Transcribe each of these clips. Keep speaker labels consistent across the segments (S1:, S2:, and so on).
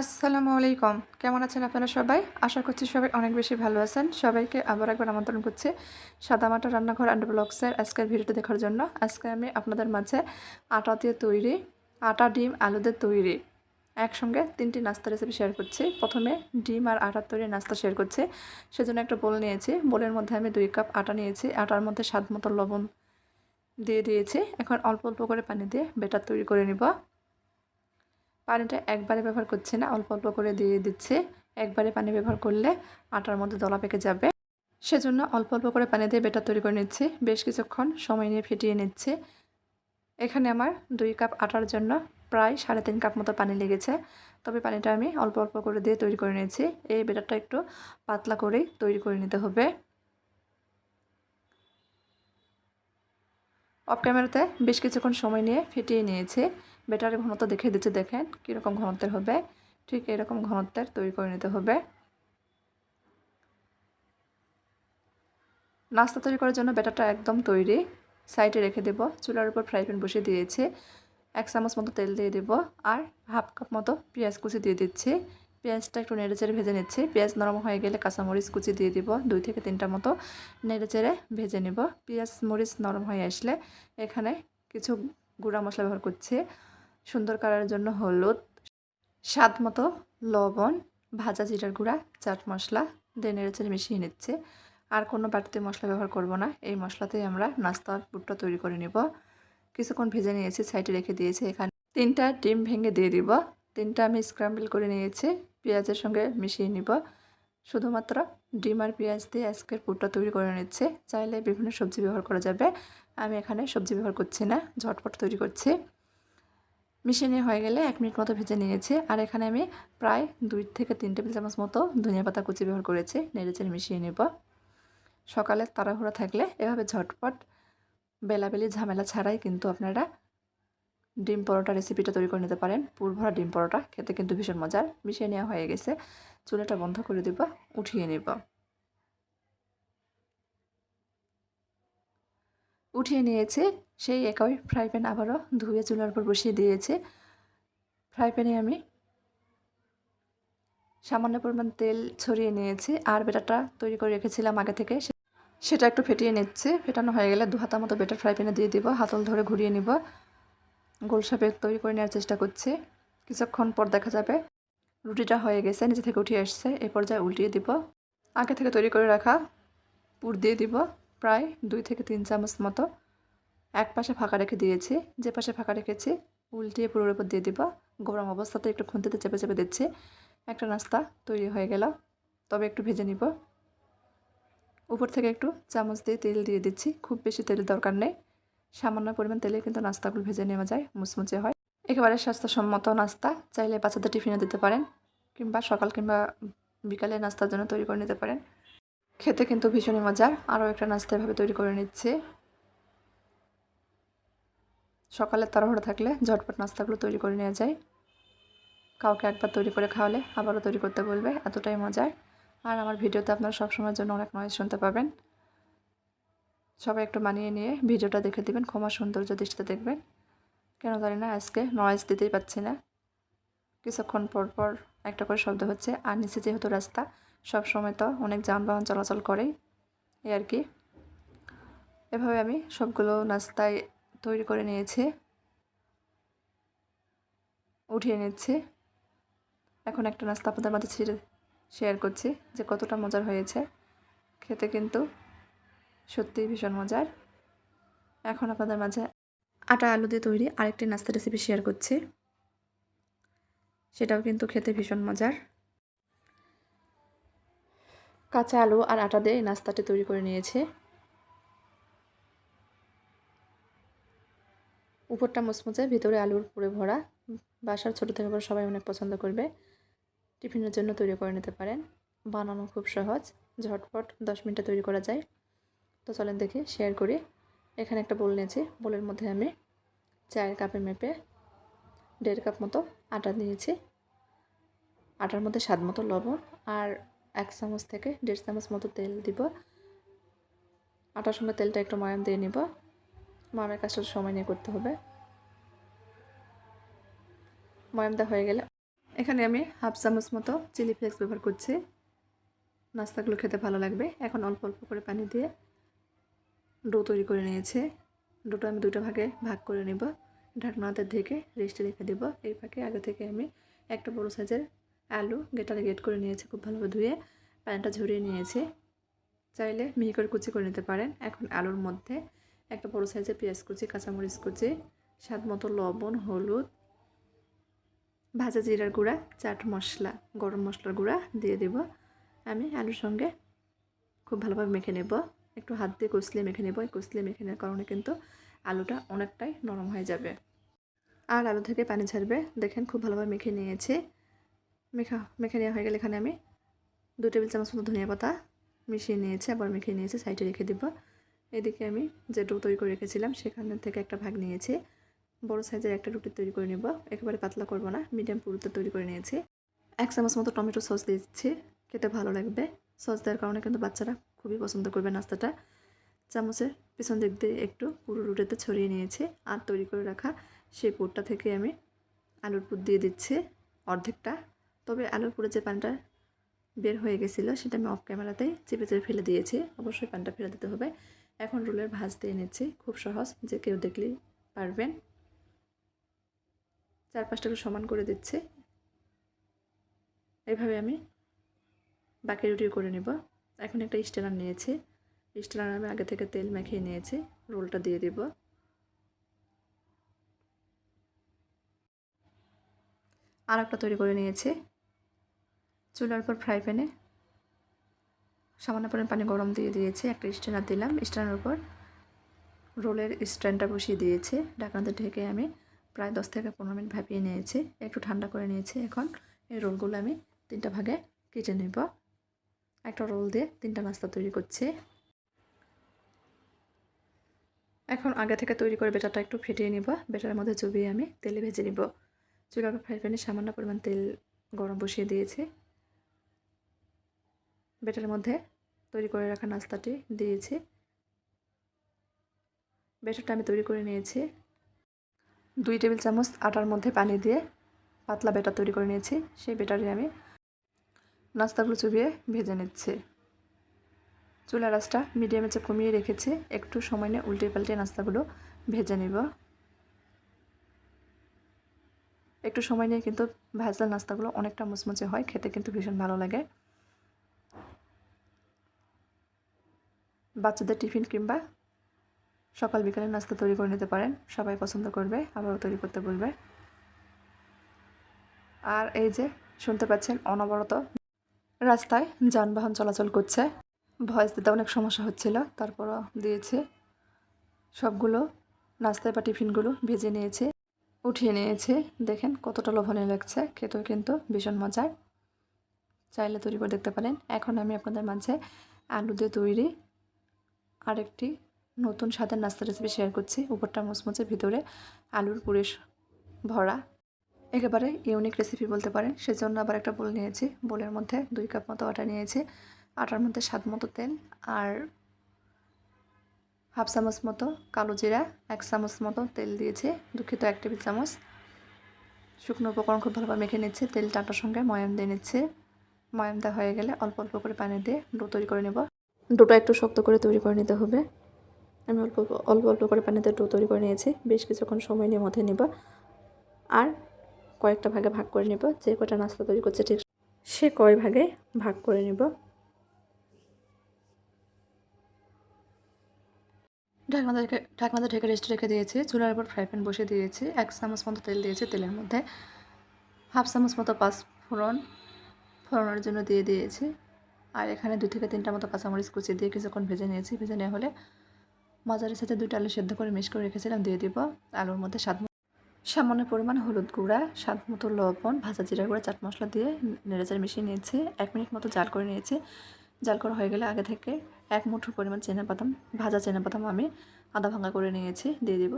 S1: আসসালামু আলাইকুম। কেমন আছেন আপনারা সবাই? আশা করছি সবাই অনেক বেশি ভালো আছেন। সবাইকে আবার একবার আমন্ত্রণ করছি সাদামাটা রান্নাঘর অ্যান্ড ব্লগসের আজকের ভিডিওটি দেখার জন্য। আজকে আমি আপনাদের মাঝে আটা দিয়ে তৈরি, আটা, ডিম, আলু দিয়ে তৈরি একসঙ্গে তিনটি নাস্তা রেসিপি শেয়ার করছি। প্রথমে ডিম আর আটার তৈরি নাস্তা শেয়ার করছি। সেজন্য একটা বোল নিয়েছি। বোলের মধ্যে আমি দুই কাপ আটা নিয়েছি। আটার মধ্যে স্বাদ মতো লবণ দিয়ে দিয়েছি। এখন অল্প অল্প করে পানি দিয়ে বেটার তৈরি করে নিব। পানিটা একবারে ব্যবহার করছে না, অল্প অল্প করে দিয়ে দিচ্ছে। একবারে পানি ব্যবহার করলে আটার মধ্যে দলা পেকে যাবে। সেজন্য অল্প অল্প করে পানি দিয়ে বেটার তৈরি করে নিচ্ছি। বেশ কিছুক্ষণ সময় নিয়ে ফেটিয়ে নিচ্ছে। এখানে আমার দুই কাপ আটার জন্য প্রায় সাড়ে তিন কাপ মতো পানি লেগেছে। তবে পানিটা আমি অল্প অল্প করে দিয়ে তৈরি করে নিয়েছি। এই বেটারটা একটু পাতলা করেই তৈরি করে নিতে হবে। অফ ক্যামেরাতে বেশ কিছুক্ষণ সময় নিয়ে ফেটিয়ে নিয়েছি। বেটারের ঘনত্ব দেখে দিচ্ছে, দেখেন কীরকম ঘনত্বের হবে। ঠিক এরকম ঘনত্বের তৈরি করে নিতে হবে। নাস্তা তৈরি করার জন্য ব্যাটারটা একদম তৈরি। সাইডে রেখে দেব, চুলার উপর ফ্রাই প্যান বসিয়ে দিয়েছি। এক চামচ মতো তেল দিয়ে দেব আর হাফ কাপ মতো পেঁয়াজ কুচি দিয়ে দিচ্ছি। পেঁয়াজটা একটু নেড়ে চেড়ে ভেজে নিচ্ছি। পেঁয়াজ নরম হয়ে গেলে কাঁচামরিচ কুচি দিয়ে দিব, দুই থেকে তিনটা মতো নেড়ে চেড়ে ভেজে নিব। পেঁয়াজ মরিচ নরম হয়ে আসলে এখানে কিছু গুঁড়া মশলা ব্যবহার করছি। সুন্দর কালারের জন্য হলুদ, স্বাদ মতো লবণ, ভাজা জিরার গুঁড়া, চাট মশলা দিয়ে নেড়ে চেড়ে মিশিয়ে নিচ্ছে। আর কোনো বাটিতে মশলা ব্যবহার করব না। এই মশলাতেই আমরা নাস্তার পুরটা তৈরি করে নিব। কিছুক্ষণ ভেজে নিয়েছি, সাইডে রেখে দিয়েছি। এখানে তিনটা ডিম ভেঙে দিয়ে দিব। তিনটা আমি স্ক্রাম্বল করে নিয়েছি। পেঁয়াজের সঙ্গে মিশিয়ে নিব। শুধুমাত্র ডিম আর পেঁয়াজ দিয়ে আজকের পুরটা তৈরি করে নিচ্ছে। চাইলে বিভিন্ন সবজি ব্যবহার করা যাবে। আমি এখানে সবজি ব্যবহার করছি না, ঝটপট তৈরি করছি। মিশিয়ে হয়ে গেলে এক মিনিট মতো ভেজে নিয়েছি। আর এখানে আমি প্রায় দুই থেকে তিন টেবিল চামচ মতো ধনিয়া পাতা কুচি ব্যবহার করেছি। নেড়েচেড়ে মিশিয়ে নেব। সকালে তাড়াহুড়া থাকলে এভাবে ঝটপট বেলাবেলি ঝামেলা ছাড়াই কিন্তু আপনারা ডিম পরোটা রেসিপিটা তৈরি করে নিতে পারেন। পুর ভরা ডিম পরোটা, খেতে কিন্তু ভীষণ মজার। মিশিয়ে নেওয়া হয়ে গেছে। চুলাটা বন্ধ করে দেব, উঠিয়ে নেব। উঠিয়ে নিয়েছে। সেই একই ফ্রাই প্যান আবারও ধুয়ে চুলার উপর বসিয়ে দিয়েছে। ফ্রাই প্যানে আমি সামান্য পরিমাণ তেল ছড়িয়ে নিয়েছি আর বেটারটা তৈরি করে রেখেছিলাম আগে থেকে। সেটা একটু ফেটিয়ে নিচ্ছে। ফেটানো হয়ে গেলে দু হাতা মতো বেটার ফ্রাই প্যানে দিয়ে দিব, হাতল ধরে ঘুরিয়ে নিব। গোল সাপে তৈরি করে নেওয়ার চেষ্টা করছি। কিছুক্ষণ পর দেখা যাবে রুটিটা হয়ে গেছে নিচে থেকে উঠিয়ে আসছে। এই পর্যায়ে উল্টিয়ে দিব। আগে থেকে তৈরি করে রাখা পুর দিয়ে দিব প্রায় দুই থেকে তিন চামচ মতো। এক পাশে ফাঁকা রেখে দিয়েছি, যে পাশে ফাঁকা রেখেছি, উল্টিয়ে পুরোর উপর দিয়ে দিব। গরম অবস্থাতে একটু খুন্তিতে চেপে চেপে দিচ্ছি। একটা নাস্তা তৈরি হয়ে গেল। তবে একটু ভেজে নিব। উপর থেকে একটু চামচ দিয়ে তেল দিয়ে দিচ্ছি। খুব বেশি তেলের দরকার নেই। সামান্য পরিমাণ তেলে কিন্তু নাস্তাগুলো ভেজে নেওয়া যায়, মুচমুচে হয়। একেবারে স্বাস্থ্যসম্মত নাস্তা। চাইলে বাচ্চাদের টিফিনে দিতে পারেন, কিংবা সকাল কিংবা বিকালে নাস্তার জন্য তৈরি করে নিতে পারেন। খেতে কিন্তু ভীষণই মজার। আরও একটা নাস্তা এভাবে তৈরি করে নিচ্ছে। সকালে তাড়াহুড়ো থাকলে ঝটপট নাস্তাগুলো তৈরি করে নেওয়া যায়। কাউকে একবার তৈরি করে খাওয়ালে আবারও তৈরি করতে বলবে, এতটাই মজার। আর আমার ভিডিওতে আপনারা সবসময়ের জন্য অনেক নয়েজ শুনতে পাবেন। সবাই একটু মানিয়ে নিয়ে ভিডিওটা দেখে দেবেন, ক্ষমা সৌন্দর্য দৃষ্টিতে দেখবেন। কেন জানি না, আজকে নয়েজ দিতেই পাচ্ছি না। কিছুক্ষণ পর পর একটা করে শব্দ হচ্ছে, আর নিচে যেহেতু রাস্তা সব সময় তো অনেক যানবাহন চলাচল করেই। এই আর কি। এভাবে আমি সবগুলো নাস্তায় তৈরি করে নিয়েছে। উঠিয়ে নিচ্ছে। এখন একটা নাস্তা আপনাদের মাঝে ছিঁড়ে শেয়ার করছি যে কতটা মজার হয়েছে। খেতে কিন্তু সত্যিই ভীষণ মজার। এখন আপনাদের মাঝে আটা আলু দিয়ে তৈরি আরেকটি নাস্তা রেসিপি শেয়ার করছি। সেটাও কিন্তু খেতে ভীষণ মজার। কাঁচা আলু আর আটা দিয়ে নাস্তাটি তৈরি করে নিয়েছে। উপরটা মুচমুচে ভিতরে আলুর পুরে ভরা। বাসার ছোটো থেকে বড় সবাই অনেক পছন্দ করবে। টিফিনের জন্য তৈরি করে নিতে পারেন। বানানো খুব সহজ, ঝটপট, দশ মিনিটে তৈরি করা যায়। তো চলেন দেখি শেয়ার করি। এখানে একটা বোল নিয়েছি। বোলের মধ্যে আমি চায়ের কাপে মেপে দেড় কাপ মতো আটা নিয়েছি। আটার মধ্যে স্বাদ মতো লবণ আর এক চামচ থেকে দেড় চামচ মতো তেল দিব। আটার সঙ্গে তেলটা একটু ময়াম দিয়ে নিব। ময়ামের কাজটা সময় নিয়ে করতে হবে। ময়ামটা হয়ে গেলে এখানে আমি হাফ চামচ মতো চিলি ফ্লেক্স ব্যবহার করছি। নাস্তাগুলো খেতে ভালো লাগবে। এখন অল্প অল্প করে পানি দিয়ে ডো তৈরি করে নিয়েছে। ডোটা আমি দুটো ভাগে ভাগ করে নেব। ঢাকনাতে ঢেকে রেস্টে রেখে দেবো। এই ফাঁকে আগে থেকে আমি একটা বড়ো সাইজের আলু গেটারে গেট করে নিয়েছি খুব ভালোভাবে ধুয়ে। পানিটা ঝরিয়ে নিয়েছি। চাইলে মিহি করে কুচি করে নিতে পারেন। এখন আলুর মধ্যে একটা বড়ো সাইজের পেঁয়াজ কুচি, কাঁচামরিচ কুচি, স্বাদ মতো লবণ, হলুদ, ভাজা জিরার গুঁড়া, চাট মশলা, গরম মশলার গুঁড়া দিয়ে দেব। আমি আলুর সঙ্গে খুব ভালোভাবে মেখে নেব। একটু হাত দিয়ে কষলে মেখে নেব। কষলে মেখে নেওয়ার কারণে কিন্তু আলুটা অনেকটাই নরম হয়ে যাবে। আর আলু থেকে পানি ছাড়বে দেখেন খুব ভালোভাবে মেখে নিয়েছে। মেখা, মেখে নেওয়া হয়ে গেলে এখানে আমি দু টেবিল চামচ মতো ধনিয়া পাতা মিশিয়ে নিয়েছি। আবার মেখে নিয়েছি, সাইডে রেখে দেবো। এদিকে আমি যে ডো তৈরি করে রেখেছিলাম সেখান থেকে একটা ভাগ নিয়েছি। বড় সাইজের একটা রুটি তৈরি করে নেব। একেবারে পাতলা করব না মিডিয়াম পুরুতে তৈরি করে নিয়েছি। এক চামচ মতো টমেটো সস দিচ্ছি, খেতে ভালো লাগবে। সস দেওয়ার কারণে কিন্তু বাচ্চারা খুবই পছন্দ করবে নাস্তাটা। চামচের পিছন দিক দিয়ে একটু পুরো রুটিতে ছড়িয়ে নিয়েছি আর তৈরি করে রাখা সেই পুরটা থেকে আমি আলুর পুর দিয়ে দিচ্ছি অর্ধেকটা। তবে আলুর পুরে যে পানটা বের হয়ে গেছিল, সেটা আমি অফ ক্যামেরাতে চেপে চেপে ফেলে দিয়েছি। অবশ্যই পানটা ফেলে দিতে হবে। এখন রোলের ভাজ দিয়ে নিচ্ছি। খুব সহজ, যে কেউ দেখলেই পারবেন। চার পাঁচটাকে সমান করে দিচ্ছে। এভাবে আমি বাকি রুটি করে নিব। এখন একটা স্টেনার নিয়েছি। স্টেনার আমি আগে থেকে তেল মাখিয়ে নিয়েছি। রোলটা দিয়ে দিব। আর একটা তৈরি করে নিয়েছি। চুলার উপর ফ্রাই প্যানে সামান্য পরিমাণ পানি গরম দিয়ে দিয়েছি, একটা স্ট্যান্ডার দিলাম। স্ট্যান্ডার উপর রোলের স্ট্যান্ডটা বসিয়ে দিয়েছি। ঢাকনাতে ঢেকে আমি প্রায় দশ থেকে পনেরো মিনিট ভাপিয়ে নিয়েছি। একটু ঠান্ডা করে নিয়েছি। এখন এই রোলগুলো আমি তিনটা ভাগে কেটে নেব। একটা রোল দিয়ে তিনটা নাস্তা তৈরি করছি। এখন আগে থেকে তৈরি করে বেটারটা একটু ফেটিয়ে নিব। বেটারের মধ্যে চুবিয়ে আমি তেলে ভেজে নিব। চুলার ফ্রাই প্যানে সামান্য পরিমাণ তেল গরম বসিয়ে দিয়েছি। বেটারের মধ্যে তৈরি করে রাখা নাস্তাটি দিয়েছি। বেটারটা আমি তৈরি করে নিয়েছি। দুই টেবিল চামচ আটার মধ্যে পানি দিয়ে পাতলা বেটার তৈরি করে নিয়েছি। সেই বেটারে আমি নাস্তাগুলো চুবিয়ে ভেজে নিচ্ছি। চুলা রাসটা মিডিয়ামে চেয়ে কমিয়ে রেখেছি, একটু সময় নিয়ে উল্টে পাল্টে নাস্তাগুলো ভেজে নিব। একটু সময় নিয়ে কিন্তু ভাজা নাস্তাগুলো অনেকটা মুচমুচে হয়, খেতে কিন্তু ভীষণ ভালো লাগে। বাচ্চাদের টিফিন কিংবা সকাল বিকালে নাস্তা তৈরি করে নিতে পারেন। সবাই পছন্দ করবে, আবারও তৈরি করতে বলবে। আর এই যে, শুনতে পাচ্ছেন, অনবরত রাস্তায় যানবাহন চলাচল করছে। ভয়েস দিতে অনেক সমস্যা হচ্ছিল, তারপরও দিয়েছে। সবগুলো নাস্তায় বা টিফিনগুলো ভেজে নিয়েছে, উঠিয়ে নিয়েছে। দেখেন কতটা লোভনীয় লাগছে, খেতেও কিন্তু ভীষণ মজার। চাইলে তৈরি করে দেখতে পারেন। এখন আমি আপনাদের মাঝে আলু দিয়ে তৈরি আরেকটি নতুন স্বাদের নাস্তা রেসিপি শেয়ার করছি উপরটা মুচমুচে ভিতরে আলুর পুরে ভরা। একেবারে ইউনিক রেসিপি বলতে পারেন। সেজন্য আবার একটা বোল নিয়েছি। বোলের মধ্যে দুই কাপ মতো আটা নিয়েছি। আটার মধ্যে স্বাদ মতো তেল আর হাফ চামচ মতো কালো জিরা, এক চামচ মতো তেল দিয়েছে, দুঃখিত এক টেবিল চামচ। শুকনো উপকরণ খুব ভালোভাবে মেখে নিচ্ছে। তেলটা আটার সঙ্গে ময়াম দিয়ে নিচ্ছে। ময়াম দেওয়া হয়ে গেলে অল্প অল্প করে পানি দিয়ে ডো তৈরি করে নেব। ডোটা একটু শক্ত করে তৈরি করে নিতে হবে। আমি অল্প অল্প অল্প করে পানিতে ডো তৈরি করে নিয়েছি। বেশ কিছুক্ষণ সময় নিয়ে মধ্যে নেব। আর কয়েকটা ভাগে ভাগ করে নেব। যে কটা নাস্তা তৈরি করছে ঠিক সে কয় ভাগে ভাগ করে নেব। ঢাকনাতে ঢাকনাতে ঢেকে রেস্টে রেখে দিয়েছি। চুলার উপর ফ্রাই প্যান বসিয়ে দিয়েছি। এক চামচ মতো তেল দিয়েছি তেলের মধ্যে। হাফ চামচ মতো পাঁচ ফোড়ন। ফোড়নের জন্য দিয়ে দিয়েছি। আর এখানে দু থেকে তিনটা মতো কাঁচামরিচ কুচি দিয়ে কিছুক্ষণ ভেজে নিয়েছি। ভেজে নেওয়া হলে মাজারের সাথে দুইটা আলু সেদ্ধ করে মিক্স করে রেখেছিলাম, দিয়ে দিব আলুর মধ্যে স্বাদ সামান্য পরিমাণ হলুদ গুঁড়া, স্বাদ মতো লবণ, ভাজা জিরা গুঁড়া, চাট মশলা দিয়ে নেড়েচাড়ে মিশিয়ে নিয়েছি। এক মিনিট মতো জাল করে নিয়েছি। জাল করা হয়ে গেলে আগে থেকে এক মুঠোর পরিমাণ বাদাম, ভাজা বাদাম আমি আদা ভাঙা করে নিয়েছি, দিয়ে দিব।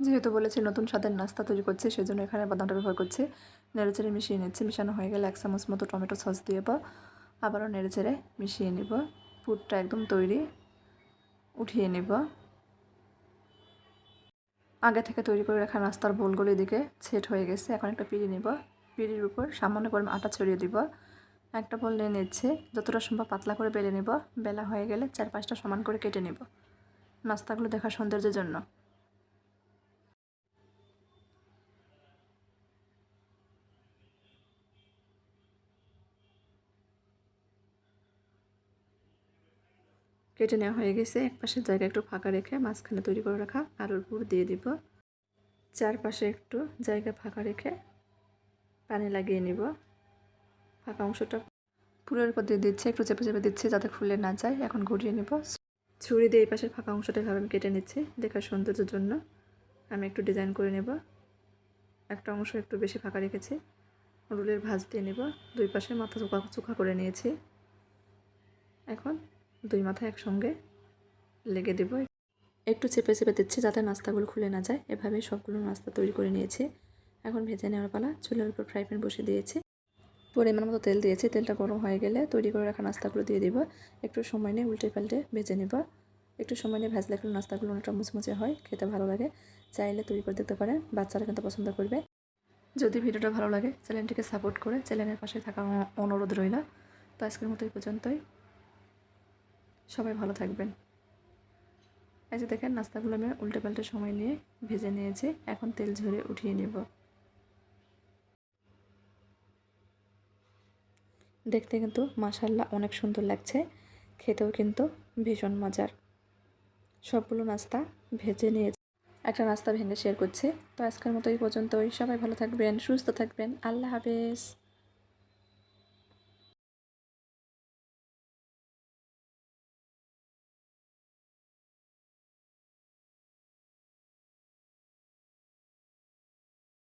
S1: যেহেতু বলেছি নতুন স্বাদের নাস্তা তৈরি করছি সেই জন্য এখানে বাদামটা ব্যবহার করছি। নেড়েচেড়ে মিশিয়ে নিচ্ছি, মিশানো হয়ে গেলে এক চামচ মতো টমেটো সস দিয়ে বা আবারও নেড়ে চেড়ে মিশিয়ে নিব। পুরটা একদম তৈরি, উঠিয়ে নেব। আগে থেকে তৈরি করে রাখা নাস্তার বোলগুলো এদিকে সেট হয়ে গেছে। এখন একটা পিড়ি নেব। পিড়ির উপর সামান্য পরিমাণ আটা ছড়িয়ে দিব। একটা বল নিয়ে নিচ্ছে। যতটা সম্ভব পাতলা করে বেলে নেব। বেলা হয়ে গেলে চার পাঁচটা সমান করে কেটে নেব। নাস্তাগুলো দেখার সৌন্দর্যের জন্য। কেটে নেওয়া হয়ে গেছে। এক পাশের জায়গা একটু ফাঁকা রেখে মাঝখানে তৈরি করে রাখা আলুর পুর দিয়ে দিব। চারপাশে একটু জায়গা ফাঁকা রেখে পানি লাগিয়ে নিব। ফাঁকা অংশটা পুরের উপর দিয়ে দিচ্ছে, একটু চেপে চেপে দিচ্ছে যাতে খুলে না যায়। এখন ঘুরিয়ে নিব। ছুরি দিয়ে এই পাশের ফাঁকা অংশটা এভাবে আমি কেটে নিচ্ছি দেখার সৌন্দর্যের জন্য। আমি একটু ডিজাইন করে নেব। একটা অংশ একটু বেশি ফাঁকা রেখেছি। রুলের ভাঁজ দিয়ে নেব। দুই পাশে মাথা চোখা চোখা করে নিয়েছি। এখন দুই মাথা একসঙ্গে লেগে দেব। একটু চেপে চেপে দিচ্ছি যাতে নাস্তাগুলো খুলে না যায়। এভাবে সবগুলো নাস্তা তৈরি করে নিয়েছি। এখন ভেজে নেওয়ার পালা। চুলের উপর ফ্রাই প্যান বসিয়ে দিয়েছি। পরিমাণ মতো তেল দিয়েছি। তেলটা গরম হয়ে গেলে তৈরি করে রাখা নাস্তাগুলো দিয়ে দিব। একটু সময় নিয়ে উল্টে পাল্টে ভেজে নেব। একটু সময় নিয়ে ভাজলে একটু নাস্তাগুলো অনেকটা মুচমুচে হয়, খেতে ভালো লাগে। চাইলে তৈরি করে দেখতে পারেন, বাচ্চারা কিন্তু পছন্দ করবে। যদি ভিডিওটা ভালো লাগে, চ্যানেলটিকে সাপোর্ট করে চ্যানেলের পাশে থাকা অনুরোধ রইল। তো আজকের মতো এই পর্যন্তই। সবাই ভালো থাকবেন। এই যে দেখেন, নাস্তাগুলো আমি উল্টে পাল্টে সময় নিয়ে ভেজে নিয়েছি। এখন তেল ঝরে উঠিয়ে নেব। দেখতে কিন্তু মাসাল্লাহ অনেক সুন্দর লাগছে। খেতেও কিন্তু ভীষণ মজার। সবগুলো নাস্তা ভেজে নিয়েছি একটা নাস্তা ভেঙে শেয়ার করছি। তো আজকের মতো এই পর্যন্তই। সবাই ভালো থাকবেন, সুস্থ থাকবেন। আল্লাহ হাফেজ।